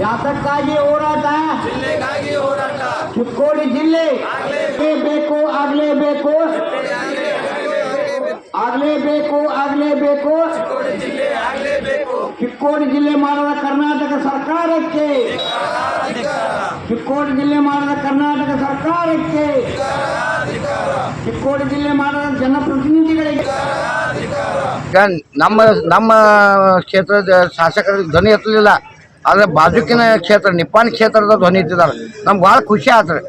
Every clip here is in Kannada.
ಯಾತಕ್ಕಾಗಿ ಹೋರಾಟ ಜಿಲ್ಲೆಗಾಗಿ ಹೋರಾಟ ಚಿಕ್ಕೋಡಿ ಜಿಲ್ಲೆ ಬೇಕು ಆಗ್ಲೇಬೇಕು ಆಗ್ಲೇಬೇಕು ಆಗ್ಲೇಬೇಕು ಜಿಲ್ಲೆ ಆಗ್ಲೇಬೇಕು ಚಿಕ್ಕೋಡಿ ಜಿಲ್ಲೆ ಮಾಡದ ಕರ್ನಾಟಕ ಸರ್ಕಾರಕ್ಕೆ ಚಿಕ್ಕೋಡಿ ಜಿಲ್ಲೆ ಮಾಡದ ಕರ್ನಾಟಕ ಸರ್ಕಾರಕ್ಕೆ ಚಿಕ್ಕೋಡಿ ಜಿಲ್ಲೆ ಮಾಡದ ಜನಪ್ರತಿನಿಧಿಗಳಿಗೆ ನಮ್ಮ ನಮ್ಮ ಕ್ಷೇತ್ರದ ಶಾಸಕರ ಧ್ವನಿ ಎತ್ತಲಿಲ್ಲ. ಆದರೆ ಬಾಜುಕಿನ ಕ್ಷೇತ್ರ, ನಿಪ್ಪಾಣಿ ಕ್ಷೇತ್ರದ ಧ್ವನಿ ಎತ್ತಿದ್ದಾರೆ. ನಮ್ಗೆ ಭಾಳ ಖುಷಿ ಆತ್ರಿ.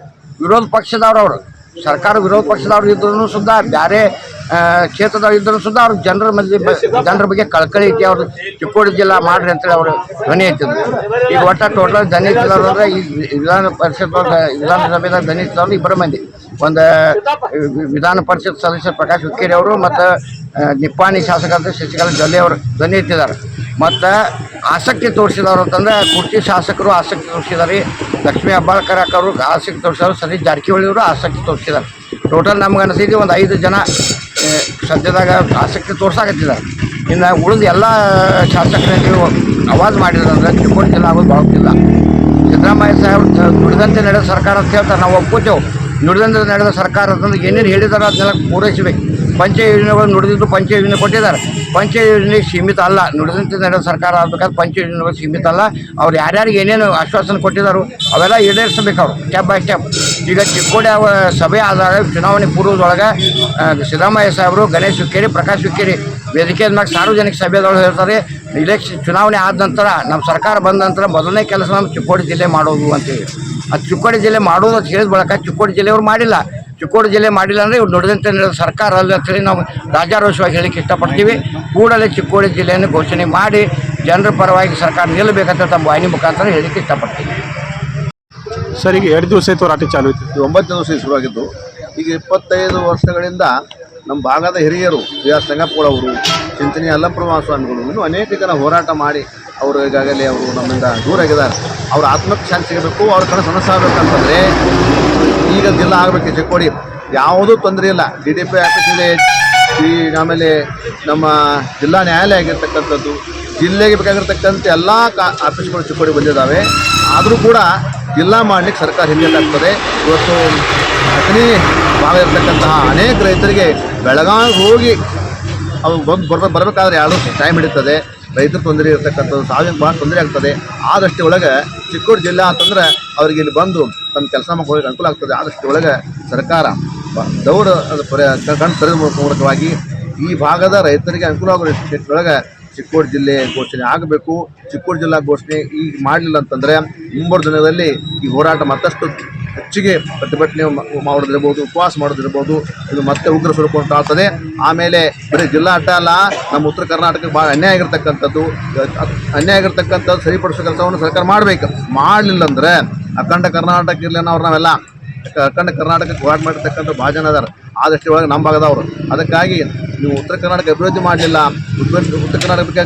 ವಿರೋಧ ಪಕ್ಷದವ್ರು ಅವರು. ಸರ್ಕಾರ ವಿರೋಧ ಪಕ್ಷದವ್ರು ಇದ್ರೂ ಸುದ್ದ ಬೇರೆ ಕ್ಷೇತ್ರದವ್ರು ಇದ್ರೂ ಸುದ್ದ. ಅವ್ರ ಜನರ ಮಧ್ಯೆ ಜನರ ಬಗ್ಗೆ ಕಳ್ಕಳಿ ಐತಿ. ಅವ್ರು ಚಿಕ್ಕೋಡಿ ಜಿಲ್ಲಾ ಮಾಡ್ರಿ ಅಂತೇಳಿ ಅವರು ಧ್ವನಿ ಎತ್ತಿದ್ರು. ಈಗ ಒಟ್ಟ ಟೋಟಲ್ ಧ್ವನಿ ಎತ್ತಿದವ್ರು ಈ ವಿಧಾನ ಪರಿಷತ್, ವಿಧಾನಸಭೆದಾಗ ಧ್ವನಿ ಎತ್ತಿದವ್ರು ಇಬ್ಬರು ಮಂದಿ. ಒಂದು, ವಿಧಾನ ಪರಿಷತ್ ಸದಸ್ಯ ಪ್ರಕಾಶ್ ಹುಕ್ಕೇರಿ ಅವರು ಮತ್ತು ನಿಪ್ಪಾಣಿ ಶಾಸಕರಾದ ಶಶಿಕಲಾ ಜೊಲ್ಲೆ ಅವರು ಧ್ವನಿ ಎತ್ತಿದ್ದಾರೆ. ಮತ್ತು ಆಸಕ್ತಿ ತೋರಿಸಿದವರು ಅಂತಂದ್ರೆ ಕುರ್ಚಿ ಶಾಸಕರು ಆಸಕ್ತಿ ತೋರಿಸಿದ್ದಾರೆ. ಲಕ್ಷ್ಮೀ ಹೆಬ್ಬಾಳ್ಕರ್ ಅವರು ಆಸಕ್ತಿ ತೋರಿಸಿದ್ರು ಸತೀಶ್ ಜಾರಕಿಹೊಳಿ ಅವರು ಆಸಕ್ತಿ ತೋರಿಸಿದ್ದಾರೆ. ಟೋಟಲ್ ನಮ್ಗೆ ಅನಿಸಿದ್ದು ಒಂದು ಐದು ಜನ ಸದ್ಯದಾಗ ಆಸಕ್ತಿ ತೋರ್ಸಾಕತ್ತಿದ್ದಾರೆ. ಇನ್ನು ಉಳಿದ ಎಲ್ಲ ಶಾಸಕರಿಗೆ ಅವಾಜ್ ಮಾಡಿದ್ರಂದ್ರೆ ಚಿಕ್ಕೋಡಿ ಜಿಲ್ಲೆ ಆಗೋದು ಭಾಳ ಸಿದ್ದರಾಮಯ್ಯ ಸಾಹೇಬ್ ದುಡಿದಂತೆ ನಡೆದ ಸರ್ಕಾರ ಅಂತ ಹೇಳ್ತಾರೆ. ನಾವು ಒಪ್ಕೋತೇವೆ. ನುಡಿದಂತೆ ನಡೆದ ಸರ್ಕಾರ ಅಂತಂದ್ರೆ ಏನೇನು ಹೇಳಿದಾರೋ ಅದನ್ನೆಲ್ಲ ಪೂರೈಸಬೇಕು. ಪಂಚ ಯೋಜನೆಗಳು ನುಡಿದಿದ್ದು ಪಂಚ ಯೋಜನೆ ಕೊಟ್ಟಿದ್ದಾರೆ. ಪಂಚ ಯೋಜನೆ ಸೀಮಿತ ಅಲ್ಲ. ನುಡಿದಂತೆ ನಡೆದ ಸರ್ಕಾರ ಆಗಬೇಕಾದ್ರೆ ಪಂಚ ಯೋಜನೆಗಳು ಸೀಮಿತ ಅಲ್ಲ. ಅವ್ರು ಯಾರ್ಯಾರಿಗೆ ಏನೇನು ಆಶ್ವಾಸನೆ ಕೊಟ್ಟಿದ್ದಾರೋ ಅವೆಲ್ಲ ಈಡೇರಿಸಬೇಕು ಅವರು, ಸ್ಟೆಪ್ ಬೈ ಸ್ಟೆಪ್. ಈಗ ಚಿಕ್ಕೋಡಿ ಸಭೆ ಆದಾಗ ಚುನಾವಣೆ ಪೂರ್ವದೊಳಗೆ ಸಿದ್ದರಾಮಯ್ಯ ಸಾಹೇಬರು, ಗಣೇಶ್ ಹುಕ್ಕೇರಿ, ಪ್ರಕಾಶ್ ಹುಕ್ಕೇರಿ ವೇದಿಕೆ ಮ್ಯಾಗ ಸಾರ್ವಜನಿಕ ಸಭೆದೊಳಗೆ ಹೇಳ್ತಾರೆ. ಇಲೆಕ್ಷನ್ ಚುನಾವಣೆ ಆದ ನಂತರ ನಮ್ಮ ಸರ್ಕಾರ ಬಂದ ನಂತರ ಮೊದಲನೇ ಕೆಲಸ ನಮ್ಮ ಚಿಕ್ಕೋಡಿ ಜಿಲ್ಲೆ ಮಾಡೋದು ಅಂತೇಳಿ ಆ ಚಿಕ್ಕೋಡಿ ಜಿಲ್ಲೆ ಮಾಡೋದು ಅಂತ ಹೇಳಿದ ಬಳಿಕ ಚಿಕ್ಕೋಡಿ ಜಿಲ್ಲೆಯವ್ರು ಮಾಡಿಲ್ಲ. ಚಿಕ್ಕೋಡಿ ಜಿಲ್ಲೆ ಮಾಡಿಲ್ಲ ಅಂದರೆ ಇವ್ರು ನುಡಿದಂತೆ ನಡೆದ ಸರ್ಕಾರ ಅಲ್ಲ ಅಂತೇಳಿ ನಾವು ರಾಜಾರೋಷವಾಗಿ ಹೇಳಿಕ್ಕೆ ಇಷ್ಟಪಡ್ತೀವಿ. ಕೂಡಲೇ ಚಿಕ್ಕೋಡಿ ಜಿಲ್ಲೆಯನ್ನು ಘೋಷಣೆ ಮಾಡಿ ಜನರ ಪರವಾಗಿ ಸರ್ಕಾರ ನಿಲ್ಲಬೇಕಂತ ತಮ್ಮ ವಾಹಿನಿ ಮುಖಾಂತರ ಹೇಳಿಕ್ಕೆ ಇಷ್ಟಪಡ್ತೀವಿ ಸರ್, ಈಗ ಎರಡು ದಿವಸ ಇತ್ತು ರಾಟಿ ಚಾಲು ಇತ್ತು ಒಂಬತ್ತು ದಿವಸ ಶುರುವಾಗಿದ್ದು. ಈಗ ಇಪ್ಪತ್ತೈದು ವರ್ಷಗಳಿಂದ ನಮ್ಮ ಭಾಗದ ಹಿರಿಯರು ವಿ ಆರ್ ಸಂಗಪ್ಪಗಳು ಅವರು ಚಿಂತನೆ ಅಲ್ಲಪ್ರಭಾ ಸ್ವಾಮಿಗಳು, ಇನ್ನೂ ಅನೇಕ ಜನ ಹೋರಾಟ ಮಾಡಿ ಅವರು ಈಗಾಗಲೇ ಅವರು ನಮ್ಮಿಂದ ದೂರ ಆಗಿದ್ದಾರೆ. ಅವ್ರ ಆತ್ಮಕ್ಕೆ ಶಾಂತಿ ಸಿಗಬೇಕು, ಅವ್ರ ಕಡೆ ಸನಸಾಗಬೇಕಂತಂದರೆ ಈಗ ಜಿಲ್ಲಾ ಆಗಬೇಕು ಚಿಕ್ಕೋಡಿ ಯಾವುದೂ ತೊಂದರೆ ಇಲ್ಲ. ಡಿ ಡಿ ಪಿ ಆಫೀಸಿದೆ ಈ ಆಮೇಲೆ ನಮ್ಮ ಜಿಲ್ಲಾ ನ್ಯಾಯಾಲಯ ಆಗಿರ್ತಕ್ಕಂಥದ್ದು, ಜಿಲ್ಲೆಗೆ ಬೇಕಾಗಿರ್ತಕ್ಕಂಥ ಎಲ್ಲ ಕಾ ಆಫೀಸ್ಗಳು ಚಿಕ್ಕೋಡಿ ಬಂದಿದ್ದಾವೆ. ಆದರೂ ಕೂಡ ಜಿಲ್ಲಾ ಮಾಡಲಿಕ್ಕೆ ಸರ್ಕಾರ ಹಿಂದೆ ಇವತ್ತು ಅಥಣಿ ಭಾಗ ಇರ್ತಕ್ಕಂತಹ ಅನೇಕ ರೈತರಿಗೆ ಬೆಳಗಾವಿ ಹೋಗಿ ಅವು ಬಂದು ಬರ್ಬೇಕು ಬರಬೇಕಾದ್ರೆ ಎರಡು ಟೈಮ್ ಹಿಡಿತದೆ. ರೈತರ ತೊಂದರೆ ಇರತಕ್ಕಂಥದ್ದು ಸಾವಿನ ಭಾಳ ತೊಂದರೆ ಆಗ್ತದೆ. ಆದಷ್ಟು ಒಳಗೆ ಚಿಕ್ಕೋಡು ಜಿಲ್ಲಾ ಅಂತಂದ್ರೆ ಅವ್ರಿಗೆ ಇಲ್ಲಿ ಬಂದು ತಮ್ಮ ಕೆಲಸ ಮಾಡೋಕ್ಕೆ ಅನುಕೂಲ ಆಗ್ತದೆ. ಆದಷ್ಟು ಒಳಗೆ ಸರ್ಕಾರ ದೌಡ ಕಣ್ಣು ತೆರೆದ ಮೂಲಕವಾಗಿ ಈ ಭಾಗದ ರೈತರಿಗೆ ಅನುಕೂಲ ಆಗೋ ಕ್ಷೇತ್ರದೊಳಗೆ ಚಿಕ್ಕೋಡು ಜಿಲ್ಲೆ ಘೋಷಣೆ ಆಗಬೇಕು. ಚಿಕ್ಕೋಡು ಜಿಲ್ಲಾ ಘೋಷಣೆ ಈಗ ಮಾಡಲಿಲ್ಲ ಅಂತಂದರೆ ಮುಂಬರುವ ದಿನದಲ್ಲಿ ಈ ಹೋರಾಟ ಮತ್ತಷ್ಟು ಹೆಚ್ಚಿಗೆ ಪ್ರತಿಭಟನೆ ಮಾಡೋದಿರ್ಬೋದು ಉಪವಾಸ ಮಾಡೋದಿರ್ಬೋದು ಇದು ಮತ್ತೆ ಉಗ್ರ ಸ್ವರೂಪ ಉಂಟಾಗ್ತದೆ ಆಮೇಲೆ ಬರೀ ಜಿಲ್ಲಾ ಅಡ್ಡ ಅಲ್ಲ, ನಮ್ಮ ಉತ್ತರ ಕರ್ನಾಟಕಕ್ಕೆ ಭಾಳ ಅನ್ಯಾಯ ಆಗಿರ್ತಕ್ಕಂಥದ್ದು ಅನ್ಯಾಯ ಆಗಿರ್ತಕ್ಕಂಥದ್ದು ಸರಿಪಡಿಸೋ ಕೆಲಸವನ್ನು ಸರ್ಕಾರ ಮಾಡಬೇಕು. ಮಾಡಲಿಲ್ಲ ಅಂದರೆ ಅಖಂಡ ಕರ್ನಾಟಕ ಇರಲಿ ಅನ್ನೋರು ನಾವೆಲ್ಲ, ಅಖಂಡ ಕರ್ನಾಟಕಕ್ಕೆ ಹೋರಾಟ ಮಾಡಿರ್ತಕ್ಕಂಥ ಭಾಳ ಜನ ಅದಾರ ಆದಷ್ಟು ಒಳಗೆ ನಮ್ಮ ಭಾಗದವರು. ಅದಕ್ಕಾಗಿ ನೀವು ಉತ್ತರ ಕರ್ನಾಟಕ ಅಭಿವೃದ್ಧಿ ಮಾಡಲಿಲ್ಲ, ಉತ್ತರ ಕರ್ನಾಟಕ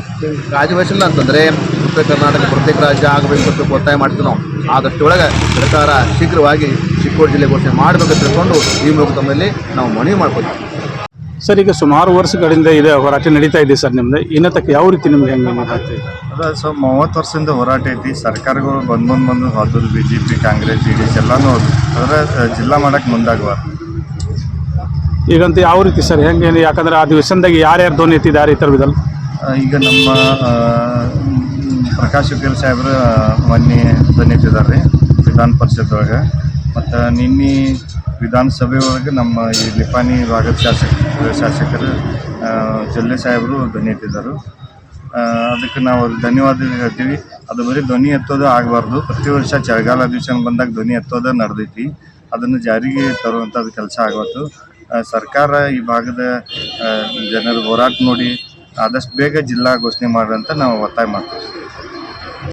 ಕಾಳಜಿ ವಹಿಸಿಲ್ಲ ಅಂತಂದರೆ ಉತ್ತರ ಕರ್ನಾಟಕ ಪ್ರತ್ಯೇಕ ರಾಜ್ಯ ಆಗಬೇಕು ಅಂತ ಒತ್ತಾಯ ಮಾಡ್ತೀವಿ ನಾವು. ಆದಷ್ಟು ಒಳಗೆ ಸರ್ಕಾರ ಶೀಘ್ರವಾಗಿ ಚಿಕ್ಕೋಡಿ ಜಿಲ್ಲೆ ಘೋಷಣೆ ಮಾಡಬೇಕು ಅಂತ ತಿಳ್ಕೊಂಡು ಈ ಮೂಲಕ ತಮ್ಮಲ್ಲಿ ನಾವು ಮನವಿ ಮಾಡ್ಕೊತೀವಿ. ಸರ್ ಈಗ ಸುಮಾರು ವರ್ಷಗಳಿಂದ ಇದೆ ಹೋರಾಟ ನಡೀತಾ ಇದೆ ಸರ್ ನಿಮ್ದು. ಇನ್ನತಕ್ಕೆ ಯಾವ ರೀತಿ ನಿಮ್ಗೆ ಹೆಂಗೆ ಮಾತಾಡ್ತೀವಿ ಅದ ಸೊ ಮೂವತ್ತು ವರ್ಷದಿಂದ ಹೋರಾಟ ಐತಿ. ಸರ್ಕಾರಗಳು ಬಂದು ಬಂದು ಬಂದು ಹೋದ್ರು B J P Congress J D S ಎಲ್ಲಾನು ಹೋದ್ರು ಆದರೆ ಜಿಲ್ಲಾ ಮಾಡಕ್ಕೆ ಮುಂದಾಗಬಾರ್ದು. ಈಗಂತ ಯಾವ ರೀತಿ ಸರ್ ಹೆಂಗೆ ಯಾಕಂದ್ರೆ ಆ ದಿವಸದಾಗ ಯಾರ್ಯಾರು ಧ್ವನಿ ಎತ್ತಿದ್ದಾರೆ ಈ ಥರ ವಿಧಲ್ ಈಗ ನಮ್ಮ ಪ್ರಕಾಶ್ ಹುಕ್ಕೇರಿ ಸಾಹೇಬ್ರು ಮೊನ್ನೆ ಧ್ವನಿಟ್ಟಿದ್ದಾರೆ ವಿಧಾನ ಪರಿಷತ್ ಒಳಗೆ. ಮತ್ತು ನಿನ್ನೆ ವಿಧಾನಸಭೆ ಒಳಗೆ ನಮ್ಮ ಈ ಲಿಪಾನಿ ಭಾಗದ ಶಾಸಕ, ಶಾಸಕರು ಜಲ್ಲೆ ಸಾಹೇಬರು ಧ್ವನಿ ಎತ್ತಿದ್ದಾರೆ ಅದಕ್ಕೆ ನಾವು ಧನ್ಯವಾದ ಹೇಳ್ತೀವಿ. ಅದು ಬರೀ ಧ್ವನಿ ಎತ್ತೋದು ಆಗಬಾರ್ದು. ಪ್ರತಿ ವರ್ಷ ಚಳಿಗಾಲ ದಿವಸ ಬಂದಾಗ ಧ್ವನಿ ಎತ್ತೋದು ನಡೆದೈತಿ. ಅದನ್ನು ಜಾರಿಗೆ ತರುವಂಥದ್ದು ಕೆಲಸ ಆಗತ್ತು ಸರ್ಕಾರ ಈ ಭಾಗದ ಜನರು ಜನರ ಹೋರಾಟ ನೋಡಿ ಆದಷ್ಟು ಬೇಗ ಜಿಲ್ಲಾ ಘೋಷಣೆ ಮಾಡ್ರಿ ಅಂತ ನಾವು ಒತ್ತಾಯ ಮಾಡ್ತೀವಿ.